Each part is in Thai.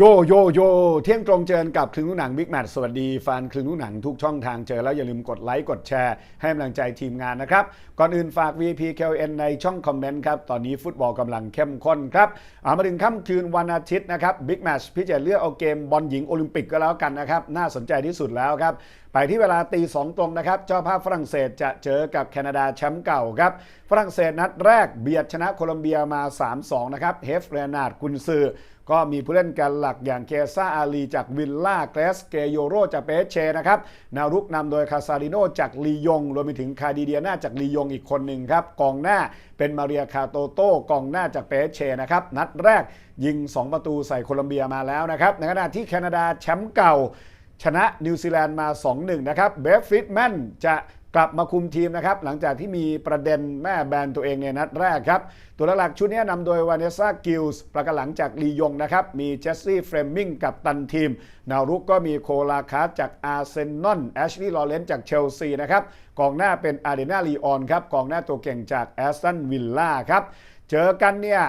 โยโยโยเที่ยงตรงเจอกับคลึงลูกหนังบิ๊กแมทสวัสดีแฟนคลึงลูกหนังทุกช่องทางเจอแล้วอย่าลืมกดไลค์กดแชร์ให้กำลังใจทีมงานนะครับ ก่อนอื่นฝาก VP KLN ในช่องคอมเมนต์ครับ ตอนนี้ฟุตบอลกำลังเข้มข้นครับามาถึงค่ำคืนวันอาทิตย์นะครับบิ๊กแมทพี่จะเลือกเอาเกมบอลหญิงโอลิมปิกก็แล้วกันนะครับ น่าสนใจที่สุดแล้วครับไปที่เวลาตีสองตรงนะครับ เจ้าภาพฝรั่งเศสจะเจอกับแคนาดาแชมป์เก่าครับ ฝรั่งเศสนัดแรกเบียดชนะโคลอมเบียมา 3-2 นะครับ เฮฟเรนาร์ดกุนซือ ก็มีผู้เล่นกันหลักอย่างเคซ่าอาลีจากวิลล่าเกรสเกโยโรจากเปเชนะครับนารุกนำโดยคาซาริโนจากลียงรวมไปถึงคาดิเดียนาจากลียงอีกคนหนึ่งครับกองหน้าเป็นมาเรียคาโตโต้กองหน้าจากเปเชนะครับนัดแรกยิง 2 ประตูใส่โคลอมเบียมาแล้วนะครับในขณะที่แคนาดาแชมป์เก่า ชนะนิวซีแลนด์มา 2-1 นะครับเบฟฟิตแมนจะ กลับมาคุมทีมนะครับ หลังจากที่มีประเด็นแม่แบนตัวเองในนัดแรกครับ ตัวหลักชุดนี้นำโดยวานเนซ่ากิลส์ประกันหลังจากลียงนะครับ มีเจสซี่เฟรมมิงกับตันทีมนวรุกก็มีโคลาคาจากอาร์เซนอลแอชลีย์ลอเรนจากเชลซีนะครับกองหน้าเป็นอาร์เดนาลีออนครับกองหน้าตัวเก่งจากแอสตันวิลล่าครับเจอกันเนี่ย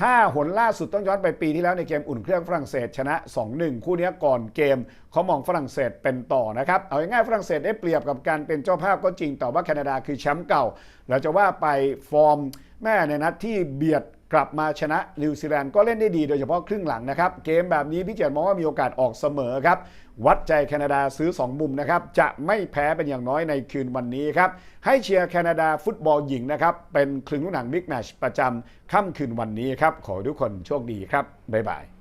ถ้าหนล่าสุดต้องย้อนไปปีที่แล้วในเกมอุ่นเครื่องฝรั่งเศสชนะ 2-1 คู่นี้ก่อนเกมเขามองฝรั่งเศสเป็นต่อนะครับ เอาง่ายฝรั่งเศสได้เปรียบกับการเป็นเจ้าภาพก็จริงแต่ว่าแคนาดาคือแชมป์เก่า เราจะว่าไปฟอร์ม แม่ในนัดที่เบียดกลับมาชนะนิวซีแลนด์ก็เล่นได้ดีโดยเฉพาะครึ่งหลังนะครับ เกมแบบนี้พี่เจนมองว่ามีโอกาสออกเสมอครับ วัดใจแคนาดาซื้อ 2 มุมนะครับ จะไม่แพ้เป็นอย่างน้อยในคืนวันนี้ครับ ให้เชียร์แคนาดาฟุตบอลหญิงนะครับ เป็นคลึงลูกหนังบิ๊กแมชประจำค่ำคืนวันนี้ครับ ขอทุกคนโชคดีครับ บ๊ายบาย